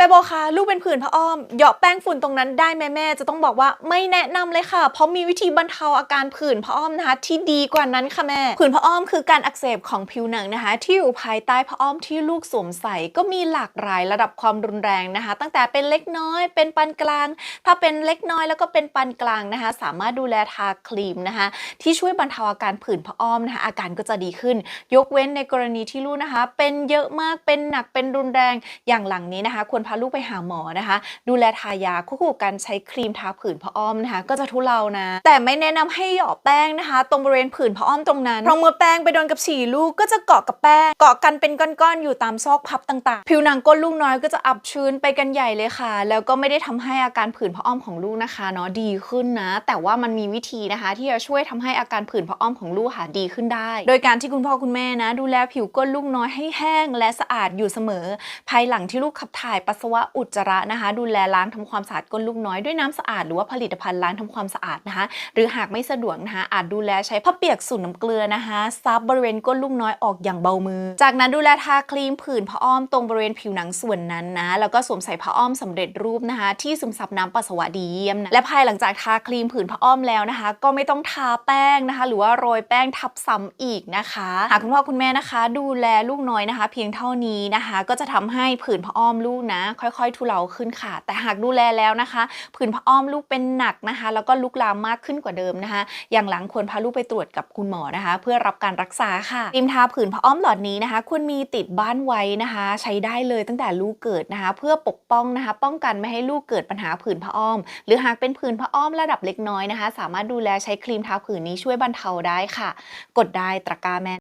แม่โบคะลูกเป็นผื่นพระอ้อมเหยาะแป้งฝุ่นตรงนั้นได้ไหมแม่จะต้องบอกว่าไม่แนะนำเลยค่ะ เพราะมีวิธีบรรเทาอาการผื่นพระอ้อมนะคะ ที่ดีกว่านั้นค่ะแม่ผื่นพระอ้อมคือการอักเสบของผิวหนังนะคะ ที่อยู่ภายใต้พระอ้อมที่ลูกสวมใส่ก็มีหลากหลายระดับความรุนแรงนะคะ ตั้งแต่เป็นเล็กน้อย เป็นปานกลาง ถ้าเป็นเล็กน้อยแล้วก็เป็นปานกลางนะคะ สามารถดูแลทาครีมนะคะ ที่ช่วยบรรเทาอาการผื่นพระอ้อมนะคะอาการก็จะดีขึ้น ยกเว้นในกรณีที่ลูกนะคะ เป็นเยอะมากเป็นหนักเป็นรุนแรงอย่างหลังนี้นะคะควราลูกไปหาหมอนะคะ ดูแลทายาควบคู่กับการใช้ครีมทาผื่นพระอ้อมนะคะ ก็จะทุเลานะ แต่ไม่แนะนำให้หยอแป้งนะคะ ตรงบริเวณผื่นพระอ้อมตรงนั้นเพราะเมื่อแป้งไปโดนกับฉี่ลูกก็จะเกาะกับแป้งเกาะกันเป็นก้อนๆอยู่ตามซอกพับต่างๆ ผิวหนังก้นลูกน้อยก็จะอับชื้นไปกันใหญ่เลยค่ะ แล้วก็ไม่ได้ทำให้อาการผื่นพระอ้อมของลูกนะคะเนาะดีขึ้นนะ แต่ว่ามันมีวิธีนะคะ ที่จะช่วยทำให้อาการผื่นพระอ้อมของลูกค่ะดีขึ้นได้ โดยการที่คุณพ่อคุณแม่นะ ดูแลผิวก้นลูกน้อยให้แห้งและสะอาดอยู่เสมอ ภายหลังที่ลูกขับถ่ายปัสสาวะอุจจาระนะคะ ดูแลล้างทำความสะอาดก้นลูกน้อยด้วยน้ำสะอาดหรือว่าผลิตภัณฑ์ล้างทำความสะอาดนะคะ หรือหากไม่สะดวกนะคะอาจดูแลใช้ผ้าเปียกสูตรน้ำเกลือนะคะซับบริเวณก้นลูกน้อยออกอย่างเบามือ จากนั้นดูแลทาครีมผื่นผ้าอ้อมตรงบริเวณผิวหนังส่วนนั้นนะแล้วก็สวมใส่ผ้าอ้อมสำเร็จรูปนะคะ ที่ซึมซับน้ำปัสสาวะดีเยี่ยมนะและภายหลังจากทาครีมผื่นผ้าอ้อมแล้วนะคะ ก็ไม่ต้องทาแป้งนะคะ หรือว่าโรยแป้งทับซ้ำอีกนะคะหากคุณพ่อคุณแม่นะคะ ดูแลลูกน้อยนะคะ เพียงเท่านี้นะคะ ก็จะทำให้ผื่นผ้าอ้อมลูกนะค่อยๆ ทุเลาขึ้นค่ะ แต่หากดูแลแล้วนะคะผื่นผ้าอ้อมลูกเป็นหนักนะคะ แล้วก็ลุกลามมากขึ้นกว่าเดิมนะคะ อย่างหลังควรพาลูกไปตรวจกับคุณหมอนะคะ เพื่อรับการรักษาค่ะครีมทาผื่นผ้าอ้อมหลอดนี้นะคะควรมีติดบ้านไว้นะคะ ใช้ได้เลยตั้งแต่ลูกเกิดนะคะ เพื่อปกป้องนะคะ ป้องกันไม่ให้ลูกเกิดปัญหาผื่นผ้าอ้อม หรือหากเป็นผื่นผ้าอ้อมระดับเล็กน้อยนะคะ สามารถดูแลใช้ครีมทาผื่นนี้ช่วยบรรเทาได้ค่ะ กดได้ตะกร้าแม่